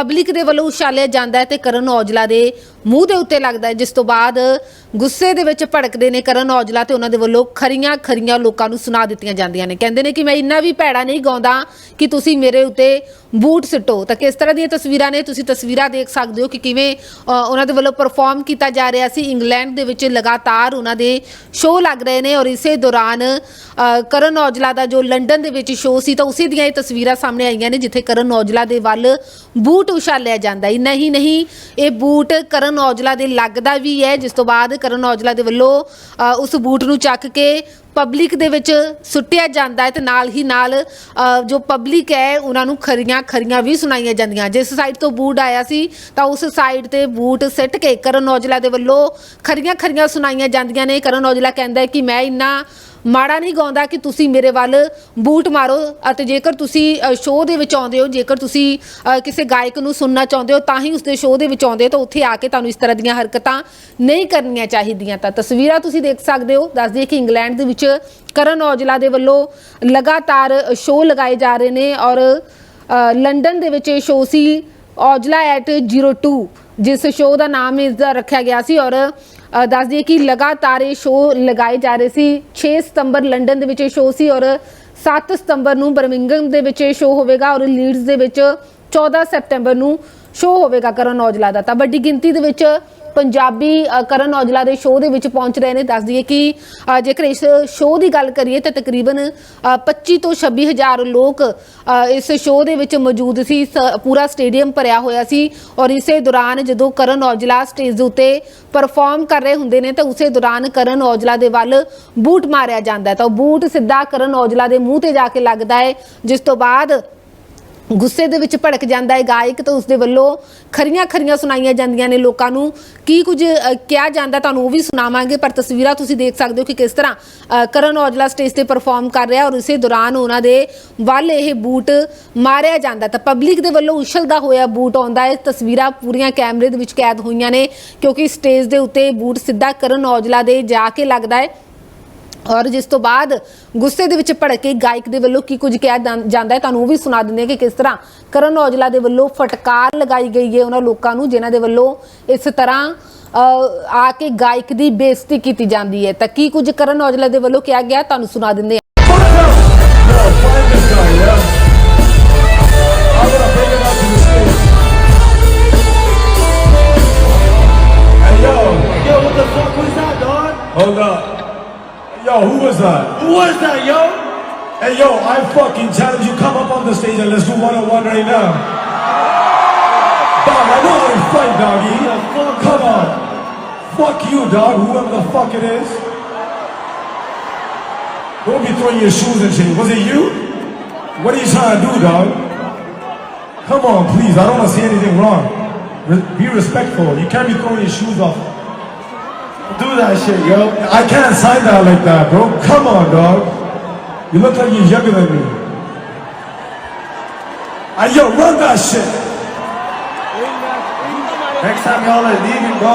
Public ਦੇ ਵੱਲੋਂ ਉਛਾਲਿਆ ਜਾਂਦਾ ਹੈ ਤੇ ਕਰਨ ਔਜਲਾ ਦੇ ਮੂੰਹ ਦੇ ਉੱਤੇ ਲੱਗਦਾ ਹੈ, ਜਿਸ ਤੋਂ ਬਾਅਦ ਗੁੱਸੇ ਦੇ ਵਿੱਚ ਭੜਕਦੇ ਨੇ ਕਰਨ ਔਜਲਾ ਤੇ ਉਹਨਾਂ ਦੇ ਵੱਲੋਂ ਖਰੀਆਂ ਖਰੀਆਂ ਲੋਕਾਂ ਨੂੰ ਸੁਣਾ ਦਿੱਤੀਆਂ ਜਾਂਦੀਆਂ ਨੇ। ਕਹਿੰਦੇ ਨੇ ਕਿ ਮੈਂ ਇੰਨਾ ਵੀ ਭੈੜਾ ਨਹੀਂ ਗਾਉਂਦਾ ਕਿ ਤੁਸੀਂ ਮੇਰੇ ਉੱਤੇ ਬੂਟ ਸਿੱਟੋ ਤਾਂ ਕਿਸ ਤਰ੍ਹਾਂ ਦੀਆਂ ਤਸਵੀਰਾਂ ਨੇ? ਤੁਸੀਂ ਤਸਵੀਰਾਂ ਦੇਖ ਸਕਦੇ ਹੋ ਕਿ ਕਿਵੇਂ ਉਹਨਾਂ ਦੇ ਵੱਲੋਂ ਪਰਫਾਰਮ ਕੀਤਾ ਜਾ ਰਿਹਾ ਸੀ। ਇੰਗਲੈਂਡ ਦੇ ਵਿੱਚ ਲਗਾਤਾਰ ਉਹਨਾਂ ਦੇ ਸ਼ੋਅ ਲੱਗ ਰਹੇ ਨੇ ਔਰ ਇਸੇ ਦੌਰਾਨ ਕਰਨ ਔਜਲਾ ਦਾ ਜੋ ਲੰਡਨ ਦੇ ਵਿੱਚ ਸ਼ੋਅ ਸੀ ਤਾਂ ਉਸੇ ਦੀਆਂ ਇਹ ਤਸਵੀਰਾਂ ਸਾਹਮਣੇ ਆਈਆਂ ਨੇ, ਜਿੱਥੇ ਕਰਨ ਔਜਲਾ ਦੇ ਵੱਲ ਬੂਟ ਉਛਾਲਿਆ ਜਾਂਦਾ ਹੈ। ਨਹੀਂ ਨਹੀਂ, ਇਹ ਬੂਟ ਕਰਨ ਔਜਲਾ ਦੇ ਲੱਗਦਾ ਵੀ ਹੈ। ਜਿਸ ਤੋਂ ਬਾਅਦ ਕਰਨ ਔਜਲਾ ਦੇ ਵੱਲੋਂ ਉਸ ਬੂਟ ਨੂੰ ਚੱਕ ਕੇ ਪਬਲਿਕ ਦੇ ਵਿੱਚ ਸੁੱਟਿਆ ਜਾਂਦਾ ਹੈ ਤੇ ਨਾਲ ਹੀ ਨਾਲ ਜੋ ਪਬਲਿਕ ਹੈ, ਉਹਨਾਂ ਨੂੰ ਖਰੀਆਂ ਖਰੀਆਂ ਵੀ ਸੁਣਾਈਆਂ ਜਾਂਦੀਆਂ। ਜਿਸ ਸਾਈਡ ਤੋਂ ਬੂਟ ਆਇਆ ਸੀ, ਤਾਂ ਉਸ ਸਾਈਡ ਤੇ ਬੂਟ ਸਿੱਟ ਕੇ ਕਰਨ ਔਜਲਾ ਦੇ ਵੱਲੋਂ ਖਰੀਆਂ ਖਰੀਆਂ ਸੁਣਾਈਆਂ ਜਾਂਦੀਆਂ ਨੇ। ਕਰਨ ਔਜਲਾ ਕਹਿੰਦਾ ਹੈ ਕਿ ਮੈਂ ਇੰਨਾ ਮਾੜਾ ਨਹੀਂ ਗਾਉਂਦਾ ਕਿ ਤੁਸੀਂ ਮੇਰੇ ਵੱਲ ਬੂਟ ਮਾਰੋ ਅਤੇ ਜੇਕਰ ਤੁਸੀਂ ਸ਼ੋਅ ਦੇ ਵਿੱਚ ਆਉਂਦੇ ਹੋ, ਜੇਕਰ ਤੁਸੀਂ ਕਿਸੇ ਗਾਇਕ ਨੂੰ ਸੁਣਨਾ ਚਾਹੁੰਦੇ ਹੋ, ਤਾਂ ਹੀ ਉਸਦੇ ਸ਼ੋਅ ਦੇ ਵਿੱਚ ਆਉਂਦੇ ਹੋ, ਤਾਂ ਉੱਥੇ ਆ ਕੇ ਤੁਹਾਨੂੰ ਇਸ ਤਰ੍ਹਾਂ ਦੀਆਂ ਹਰਕਤਾਂ ਨਹੀਂ ਕਰਨੀਆਂ ਚਾਹੀਦੀਆਂ। ਤਾਂ ਤਸਵੀਰਾਂ ਤੁਸੀਂ ਦੇਖ ਸਕਦੇ ਹੋ। ਦੱਸ ਦਈਏ ਕਿ ਇੰਗਲੈਂਡ ਦੇ ਵਿੱਚ ਕਰਨ ਔਜਲਾ ਦੇ ਵੱਲੋਂ ਲਗਾਤਾਰ ਸ਼ੋਅ ਲਗਾਏ ਜਾ ਰਹੇ ਨੇ ਔਰ ਲੰਡਨ ਦੇ ਵਿੱਚ ਇਹ ਸ਼ੋਅ ਸੀ ਔਜਲਾ ਐਟ 02 ਜਿਸ ਸ਼ੋਅ ਦਾ ਨਾਮ ਇਸ ਦਾ ਰੱਖਿਆ ਗਿਆ ਸੀ ਔਰ ਅ, ਦੱਸ ਦਈਏ ਕਿ ਲਗਾਤਾਰ ਇਹ ਸ਼ੋਅ ਲਗਾਏ ਜਾ ਰਹੇ ਸੀ। 6 ਸਤੰਬਰ ਲੰਡਨ ਦੇ ਵਿੱਚ ਇਹ ਸ਼ੋਅ ਸੀ ਔਰ 7 ਸਤੰਬਰ ਨੂੰ ਬਰਮਿੰਗਮ ਦੇ ਵਿੱਚ ਇਹ ਸ਼ੋਅ ਹੋਵੇਗਾ ਔਰ ਲੀਡਸ ਦੇ ਵਿੱਚ 14 ਸਤੰਬਰ ਨੂੰ ਸ਼ੋਅ ਹੋਵੇਗਾ ਕਰਨ ਔਜਲਾ ਦਾ। ਤਾਂ ਵੱਡੀ ਗਿਣਤੀ ਦੇ ਵਿੱਚ ਪੰਜਾਬੀ ਕਰਨ ਔਜਲਾ ਦੇ ਸ਼ੋਅ ਦੇ ਵਿੱਚ ਪਹੁੰਚ ਰਹੇ ਨੇ। ਦੱਸ ਦਈਏ ਕਿ ਜੇਕਰ ਇਸ ਸ਼ੋਅ ਦੀ ਗੱਲ ਕਰੀਏ ਤਾਂ ਤਕਰੀਬਨ ਅ, 25 ਤੋਂ 26 ਹਜ਼ਾਰ ਲੋਕ ਇਸ ਸ਼ੋਅ ਦੇ ਵਿੱਚ ਮੌਜੂਦ ਸੀ। ਸ- ਪੂਰਾ ਸਟੇਡੀਅਮ ਭਰਿਆ ਹੋਇਆ ਸੀ ਔਰ ਇਸੇ ਦੌਰਾਨ ਜਦੋਂ ਕਰਨ ਔਜਲਾ ਸਟੇਜ ਦੇ ਉੱਤੇ ਪਰਫਾਰਮ ਕਰ ਰਹੇ ਹੁੰਦੇ ਨੇ ਤਾਂ ਉਸੇ ਦੌਰਾਨ ਕਰਨ ਔਜਲਾ ਦੇ ਵੱਲ ਬੂਟ ਮਾਰਿਆ ਜਾਂਦਾ ਤਾਂ ਉਹ ਬੂਟ ਸਿੱਧਾ ਕਰਨ ਔਜਲਾ ਦੇ ਮੂੰਹ ਤੇ ਜਾ ਕੇ ਲੱਗਦਾ ਹੈ ਜਿਸ ਤੋਂ ਬਾਅਦ ਗੁੱਸੇ ਦੇ ਵਿੱਚ ਭੜਕ ਜਾਂਦਾ ਹੈ ਗਾਇਕ ਤਾਂ ਉਸਦੇ ਵੱਲੋਂ ਖਰੀਆਂ ਖਰੀਆਂ ਸੁਣਾਈਆਂ ਜਾਂਦੀਆਂ ਨੇ ਲੋਕਾਂ ਨੂੰ। ਕੀ ਕੁਝ ਕਿਹਾ ਜਾਂਦਾ ਤੁਹਾਨੂੰ ਉਹ ਵੀ ਸੁਣਾਵਾਂਗੇ, ਪਰ ਤਸਵੀਰਾਂ ਤੁਸੀਂ ਦੇਖ ਸਕਦੇ ਹੋ ਕਿ ਕਿਸ ਤਰ੍ਹਾਂ ਕਰਨ ਔਜਲਾ ਸਟੇਜ ਤੇ ਪਰਫਾਰਮ ਕਰ ਰਿਹਾ ਔਰ ਇਸੇ ਦੌਰਾਨ ਉਹਨਾਂ ਦੇ ਵੱਲ ਇਹ ਬੂਟ ਮਾਰਿਆ ਜਾਂਦਾ। ਤਾਂ ਪਬਲਿਕ ਦੇ ਵੱਲੋਂ ਉਛਲਦਾ ਹੋਇਆ ਬੂਟ ਆਉਂਦਾ ਹੈ। ਤਸਵੀਰਾਂ ਪੂਰੀਆਂ ਕੈਮਰੇ ਦੇ ਵਿੱਚ ਕੈਦ ਹੋਈਆਂ ਨੇ, ਕਿਉਂਕਿ ਸਟੇਜ ਦੇ ਉੱਤੇ ਬੂਟ ਸਿੱਧਾ ਕਰਨ ਔਜਲਾ ਦੇ ਜਾ ਕੇ ਲੱਗਦਾ ਹੈ। ਔਰ ਜਿਸ ਤੋਂ ਬਾਅਦ ਗੁੱਸੇ ਦੇ ਵਿੱਚ ਭੜਕ ਕੇ ਗਾਇਕ ਦੇ ਵੱਲੋਂ ਕੀ ਕੁਝ ਕਿਹਾ ਜਾਂਦਾ ਹੈ ਤੁਹਾਨੂੰ ਉਹ ਵੀ ਸੁਣਾ ਦਿੰਦੇ ਕਿ ਕਿਸ ਤਰ੍ਹਾਂ ਕਰਨ ਔਜਲਾ ਦੇ ਵੱਲੋਂ ਫਟਕਾਰ ਲਗਾਈ ਗਈ ਹੈ ਉਹਨਾਂ ਲੋਕਾਂ ਨੂੰ ਜਿਨ੍ਹਾਂ ਦੇ ਵੱਲੋਂ ਇਸ ਤਰ੍ਹਾਂ ਆ ਕੇ ਗਾਇਕ ਦੀ ਬੇਇੱਜ਼ਤੀ ਕੀਤੀ ਜਾਂਦੀ ਹੈ ਤਾਂ ਕੀ ਕੁਝ ਕਰਨ ਔਜਲਾ ਦੇ ਵੱਲੋਂ ਕਿਹਾ ਗਿਆ ਤੁਹਾਨੂੰ ਸੁਣਾ ਦਿੰਦੇ hold up. Yo, who was that? Who was that, yo? Hey, yo, I fucking challenge you, come up on the stage and let's do one-on-one right now. Dog, I know how to fight, doggy. Come on. Fuck you, dog, whoever the fuck it is. Don't be throwing your shoes and shit. Was it you? What are you trying to do, dog? Come on, please. I don't want to see anything wrong. Re- be respectful. You can't be throwing your shoes off. That shit, yo. I can't sign that like that, bro. Come on, dog. You look like you're younger than me. Hey, yo, run that shit. Next time y'all are leaving, bro.